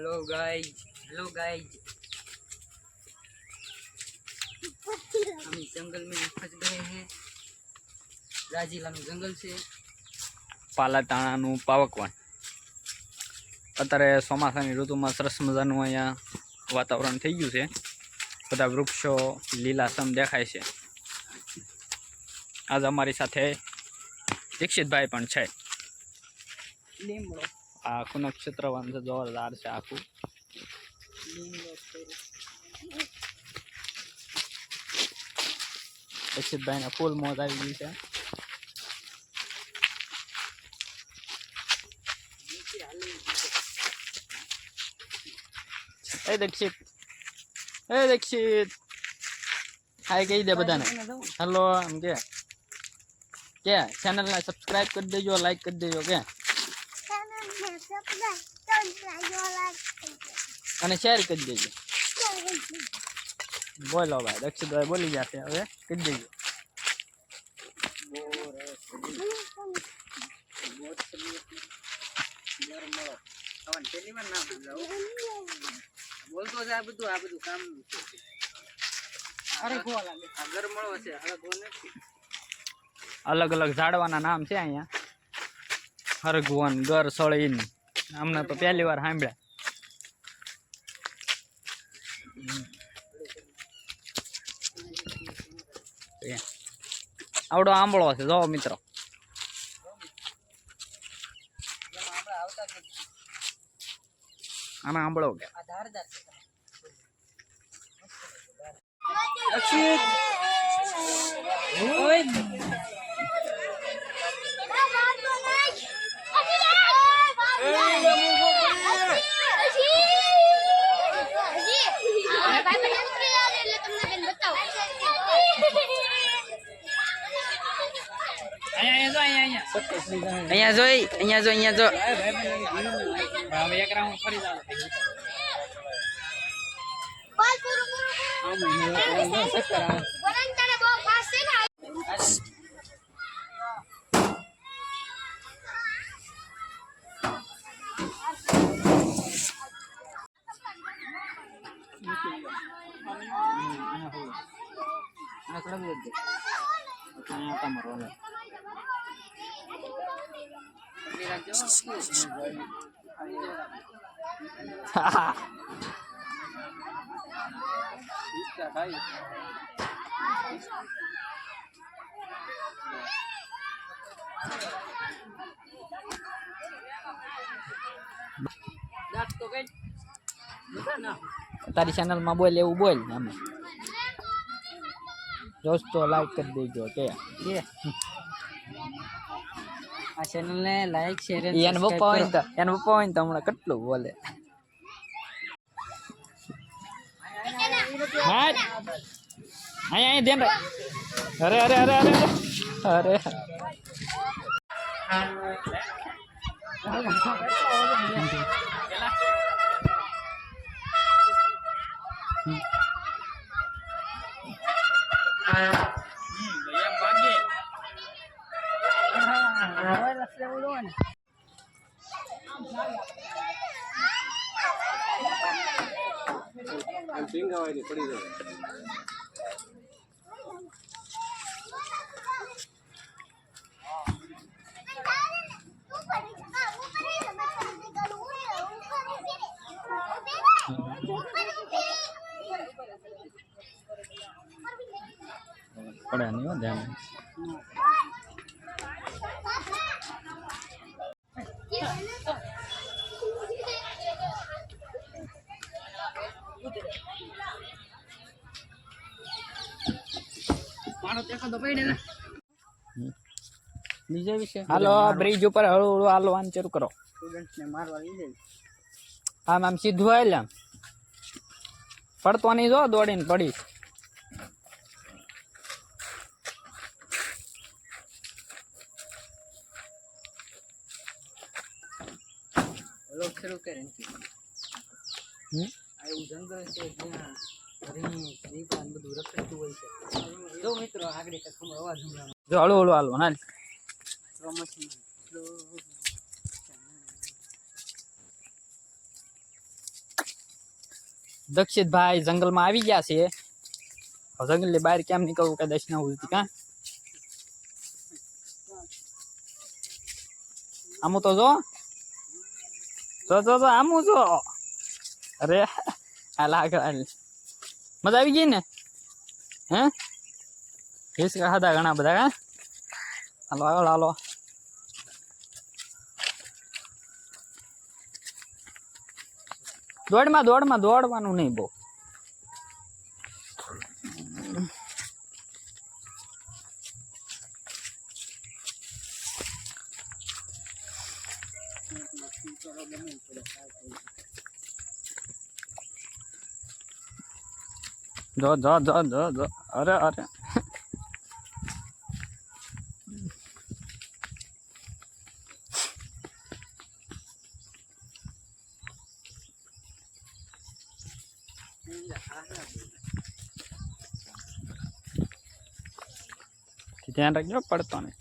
Hello guys hello guys हम जंगल में फंस गए हैं राजीला में जंगल से પાલાતાણાનું પાવકવન અત્યારે ચોમાસાની ઋતુમાં સરસ મજાનું અહીંયા વાતાવરણ થઈ ગયું છે બધા વૃક્ષો લીલાસમ દેખાય છે આજ અમારી સાથે દીક્ષિતભાઈ પણ છે લીમડો આ આખું નક્ષત્ર વન છે જોરદાર છે આખું લીમડો કર્યો. દીક્ષિતભાઈને ફૂલ મોજ આવી ગઈ છે નીચે હાલી એ દીક્ષિત એ દીક્ષિત હાય કહી દે બધાને હેલો એમ કે કે ચેનલને સબસ્ક્રાઇબ કરી દેજો લાઈક કરી દેજો કે અને શેર કરી દેજો. બોલો ભાઈ દક્ષિતભાઈ બોલી જશે હવે. કરી દેજો. ગરમળો હવે પહેલી વાર ના બોલાવો બોલતો છે આ બધું આ બધું કામ અરે ગો લાગે આ ગરમળો છે હવે ગો નથી અલગ અલગ ઝાડવાના નામ છે અહીંયા. હરગવન ગર સળીન અમને તો પહેલી વાર સાંભળ્યા. એ. આવડો આંબળો છે જો મિત્રો. આને આંબળો કે. આ ધારદાર છે અહીંયા જોઈ અહીંયા જો અહીંયા જો એક રાઉન્ડ દે અહીંયા તમારો લે. દાંત તો કઈ બધા ના તારી ચેનલમાં બોલ એવું બોલ અમે દોસ્તો લાઈક કરી દેજો કે? આ ચેનલને લાઈક શેર એનો પપ્પા હોય ને તો એના પપ્પા હોય તો હમણાં કેટલું બોલે. હા અહીંયા અહીં ધ્યાન રાખ. અરે અરે અરે અરે. અરે. પડે નહીં હો ધ્યાન. મારો ટેકો તો પડે ને બીજા વિશે હાલો બ્રિજ ઉપર હળવું હળવું હાલવાનું શરૂ કરો. સ્ટુડન્ટ મારવા લઈ આમ આમ સીધું આવેલ આમ પડતો નહીં જો દોડીને પડી લોક શરૂ કરે હમ? આ એવું જંગલ છે જ્યાં રીંછ દીપડા ને બધું રખડતું હોય છે જો મિત્રો આગળ કંઈક હમણાં અવાજ સંભળાય જો હળવું હળવું હાલવાનું હાલ સ્લો મોશન સ્લો દક્ષિતભાઈ જંગલમાં આવી ગયા છે હવે જંગલની બહાર કેમ નીકળવું કે દર્શન આવું હતી કાં આમું તો જો જો જો જો આમું જો અરે, આ હાલ મજા આવી ગઈ ને? હે? હિસકા ખાધા ઘણા બધા, હા? હાલો આગળ હાલો. દોડમાં દોડમાં દોડવાનું નહીં બહુ. જો જો જો જો જો અરે અરે ધ્યાન રાખજો પડતો ને